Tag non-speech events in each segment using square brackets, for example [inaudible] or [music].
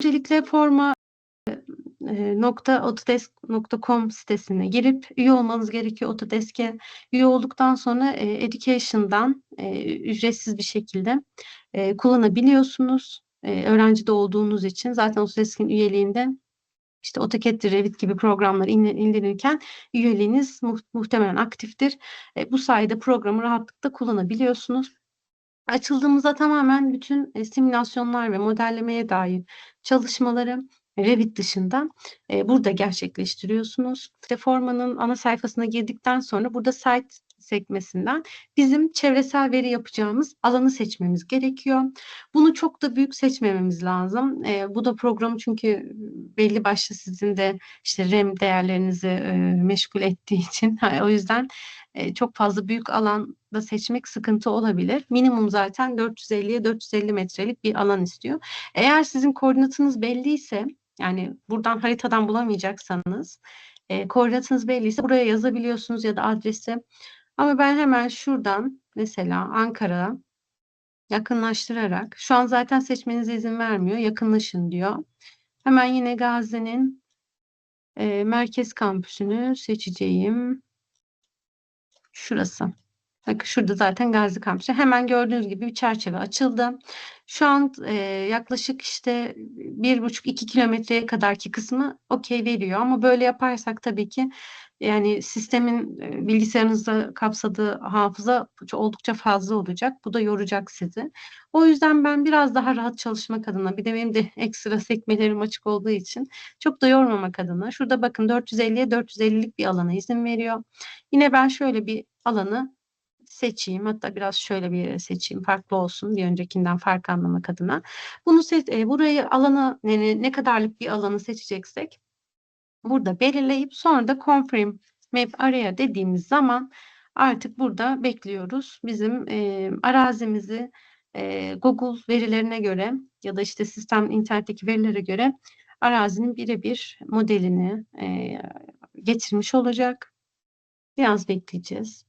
Öncelikle forma e, nokta autodesk.com sitesine girip üye olmanız gerekiyor Autodesk'e. Üye olduktan sonra e, Education'dan e, ücretsiz bir şekilde e, kullanabiliyorsunuz. E, öğrenci de olduğunuz için zaten Autodesk'in üyeliğinde işte AutoCAD, Revit gibi programlar indirirken üyeliğiniz mu muhtemelen aktiftir. E, bu sayede programı rahatlıkla kullanabiliyorsunuz. Açıldığımızda tamamen bütün e, simülasyonlar ve modellemeye dair çalışmaları Revit dışında e, burada gerçekleştiriyorsunuz. İşte formanın ana sayfasına girdikten sonra burada site sekmesinden bizim çevresel veri yapacağımız alanı seçmemiz gerekiyor. Bunu çok da büyük seçmememiz lazım. E, bu da programı çünkü belli başlı sizin de işte RAM değerlerinizi e, meşgul ettiği için [laughs] o yüzden e, çok fazla büyük alanda seçmek sıkıntı olabilir. Minimum zaten 450'ye 450 metrelik bir alan istiyor. Eğer sizin koordinatınız belliyse yani buradan haritadan bulamayacaksanız e, koordinatınız belliyse buraya yazabiliyorsunuz ya da adresi. Ama ben hemen şuradan mesela Ankara yakınlaştırarak şu an zaten seçmenize izin vermiyor. Yakınlaşın diyor. Hemen yine Gazi'nin e, merkez kampüsünü seçeceğim. Şurası. Bakın şurada zaten Gazi Kampüsü. Hemen gördüğünüz gibi bir çerçeve açıldı. Şu an e, yaklaşık işte bir buçuk iki kilometreye kadarki kısmı okey veriyor. Ama böyle yaparsak tabii ki yani sistemin e, bilgisayarınızda kapsadığı hafıza oldukça fazla olacak. Bu da yoracak sizi. O yüzden ben biraz daha rahat çalışmak adına bir de benim de [laughs] ekstra sekmelerim açık olduğu için çok da yormamak adına şurada bakın 450'ye 450'lik bir alana izin veriyor. Yine ben şöyle bir alanı seçeyim. Hatta biraz şöyle bir yere seçeyim. Farklı olsun bir öncekinden fark anlamak adına. Bunu seç, e, burayı alanı ne, ne kadarlık bir alanı seçeceksek burada belirleyip sonra da confirm map area dediğimiz zaman artık burada bekliyoruz. Bizim e, arazimizi e, Google verilerine göre ya da işte sistem internetteki verilere göre arazinin birebir modelini e, getirmiş olacak. Biraz bekleyeceğiz.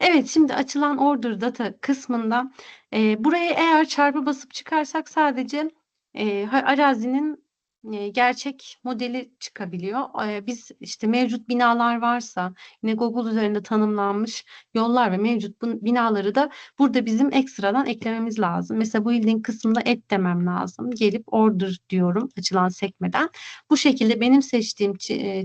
Evet, şimdi açılan order data kısmında e, buraya eğer çarpı basıp çıkarsak sadece e, arazinin gerçek modeli çıkabiliyor. Biz işte mevcut binalar varsa yine Google üzerinde tanımlanmış yollar ve mevcut binaları da burada bizim ekstradan eklememiz lazım. Mesela bu building kısmında et demem lazım. Gelip order diyorum açılan sekmeden. Bu şekilde benim seçtiğim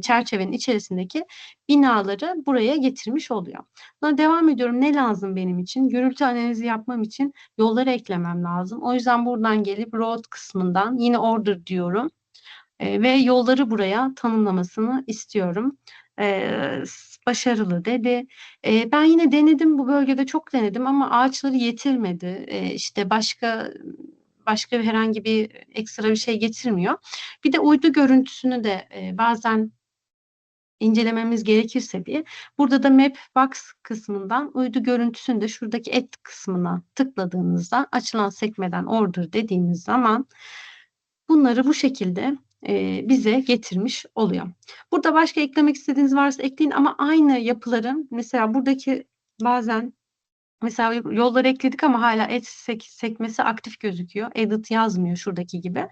çerçevenin içerisindeki binaları buraya getirmiş oluyor. Sonra devam ediyorum. Ne lazım benim için? Gürültü analizi yapmam için yolları eklemem lazım. O yüzden buradan gelip road kısmından yine order diyorum e, ve yolları buraya tanımlamasını istiyorum. E, başarılı dedi. E, ben yine denedim bu bölgede çok denedim ama ağaçları yetirmedi. E, işte başka başka herhangi bir ekstra bir şey getirmiyor. Bir de uydu görüntüsünü de e, bazen incelememiz gerekirse diye burada da map box kısmından uydu görüntüsünü de şuradaki et kısmına tıkladığınızda açılan sekmeden order dediğiniz zaman bunları bu şekilde bize getirmiş oluyor. Burada başka eklemek istediğiniz varsa ekleyin ama aynı yapıların mesela buradaki bazen Mesela yolları ekledik ama hala et sek sekmesi aktif gözüküyor. Edit yazmıyor şuradaki gibi.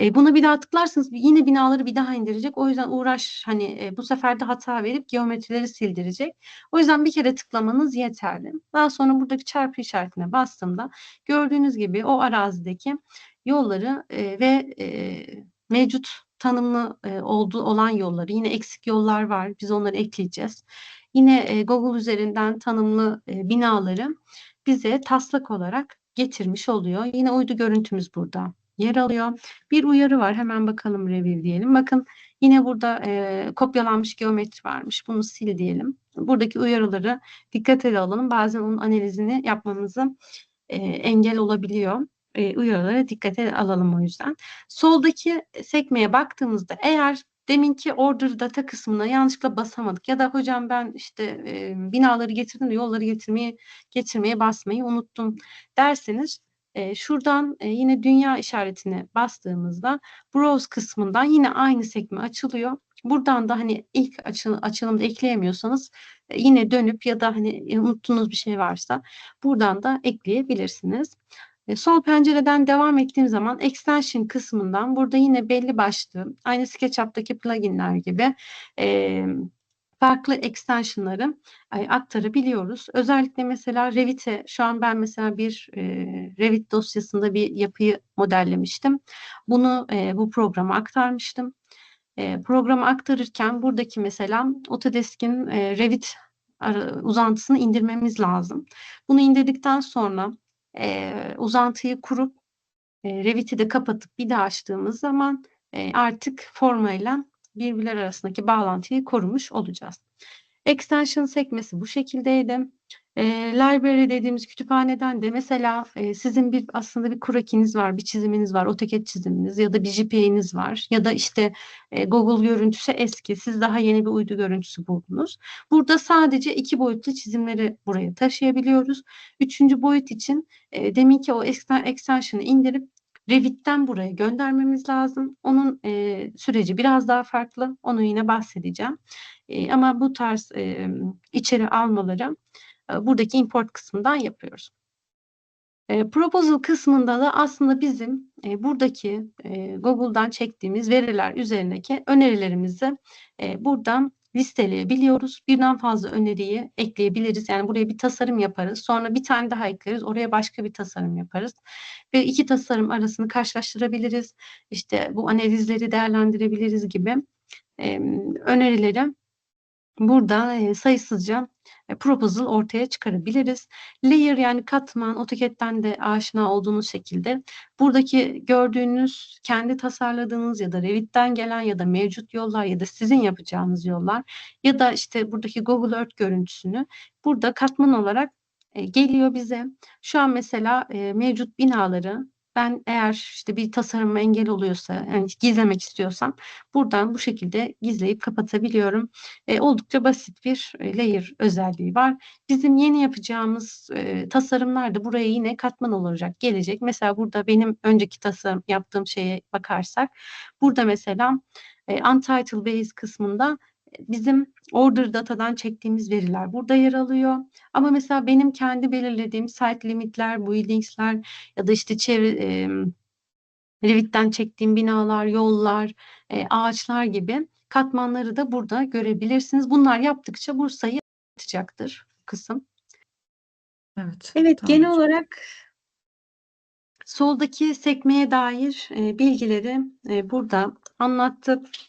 E, buna bir daha tıklarsanız yine binaları bir daha indirecek. O yüzden uğraş hani e, bu sefer de hata verip geometrileri sildirecek. O yüzden bir kere tıklamanız yeterli. Daha sonra buradaki çarpı işaretine bastığımda gördüğünüz gibi o arazideki yolları e, ve e, mevcut tanımlı e, olduğu olan yolları yine eksik yollar var. Biz onları ekleyeceğiz. Yine e, Google üzerinden tanımlı e, binaları bize taslak olarak getirmiş oluyor. Yine uydu görüntümüz burada yer alıyor. Bir uyarı var. Hemen bakalım review diyelim. Bakın yine burada e, kopyalanmış geometri varmış. Bunu sil diyelim. Buradaki uyarıları dikkate alalım. Bazen onun analizini yapmamızı e, engel olabiliyor e, uyarılara dikkate alalım o yüzden. Soldaki sekmeye baktığımızda eğer deminki order data kısmına yanlışlıkla basamadık ya da hocam ben işte e, binaları getirdim de yolları getirmeye getirmeye basmayı unuttum derseniz e, şuradan e, yine dünya işaretine bastığımızda browse kısmından yine aynı sekme açılıyor. Buradan da hani ilk açı, açılımda ekleyemiyorsanız e, yine dönüp ya da hani e, unuttuğunuz bir şey varsa buradan da ekleyebilirsiniz. E, sol pencereden devam ettiğim zaman extension kısmından burada yine belli başlı aynı SketchUp'taki pluginler gibi e, farklı extensionları e, aktarabiliyoruz. Özellikle mesela Revit'e şu an ben mesela bir e, Revit dosyasında bir yapıyı modellemiştim. Bunu e, bu programa aktarmıştım. E, programa aktarırken buradaki mesela Autodesk'in e, Revit uzantısını indirmemiz lazım. Bunu indirdikten sonra e, uzantıyı kurup e, Revit'i de kapatıp bir daha açtığımız zaman e, artık formayla birbirler arasındaki bağlantıyı korumuş olacağız. Extension sekmesi bu şekildeydi. E, library dediğimiz kütüphaneden de mesela e, sizin bir aslında bir kurakiniz var, bir çiziminiz var, AutoCAD çiziminiz ya da bir JPEG'iniz var ya da işte e, Google görüntüsü eski, siz daha yeni bir uydu görüntüsü buldunuz. Burada sadece iki boyutlu çizimleri buraya taşıyabiliyoruz. Üçüncü boyut için e, deminki o exten- extension'ı indirip Revit'ten buraya göndermemiz lazım. Onun e, süreci biraz daha farklı. Onu yine bahsedeceğim. E, ama bu tarz e, içeri almaları buradaki import kısmından yapıyoruz. E, proposal kısmında da aslında bizim e, buradaki e, Google'dan çektiğimiz veriler üzerindeki önerilerimizi e, buradan listeleyebiliyoruz. Birden fazla öneriyi ekleyebiliriz. Yani buraya bir tasarım yaparız. Sonra bir tane daha ekleriz. Oraya başka bir tasarım yaparız. Ve iki tasarım arasını karşılaştırabiliriz. İşte bu analizleri değerlendirebiliriz gibi e, önerileri burada sayısızca e, proposal ortaya çıkarabiliriz. Layer yani katman, AutoCAD'den de aşina olduğunuz şekilde buradaki gördüğünüz kendi tasarladığınız ya da Revit'ten gelen ya da mevcut yollar ya da sizin yapacağınız yollar ya da işte buradaki Google Earth görüntüsünü burada katman olarak e, geliyor bize. Şu an mesela e, mevcut binaları ben eğer işte bir tasarıma engel oluyorsa yani gizlemek istiyorsam buradan bu şekilde gizleyip kapatabiliyorum. E, oldukça basit bir e, layer özelliği var. Bizim yeni yapacağımız e, tasarımlar da buraya yine katman olarak gelecek. Mesela burada benim önceki tasarım yaptığım şeye bakarsak burada mesela e, Untitled Base kısmında bizim order datadan çektiğimiz veriler burada yer alıyor. Ama mesela benim kendi belirlediğim site limitler, buildingsler ya da işte çevre e, Revit'ten çektiğim binalar, yollar, e, ağaçlar gibi katmanları da burada görebilirsiniz. Bunlar yaptıkça bu sayı artacaktır kısım. Evet. Evet, tamam genel olarak soldaki sekmeye dair e, bilgileri e, burada anlattık.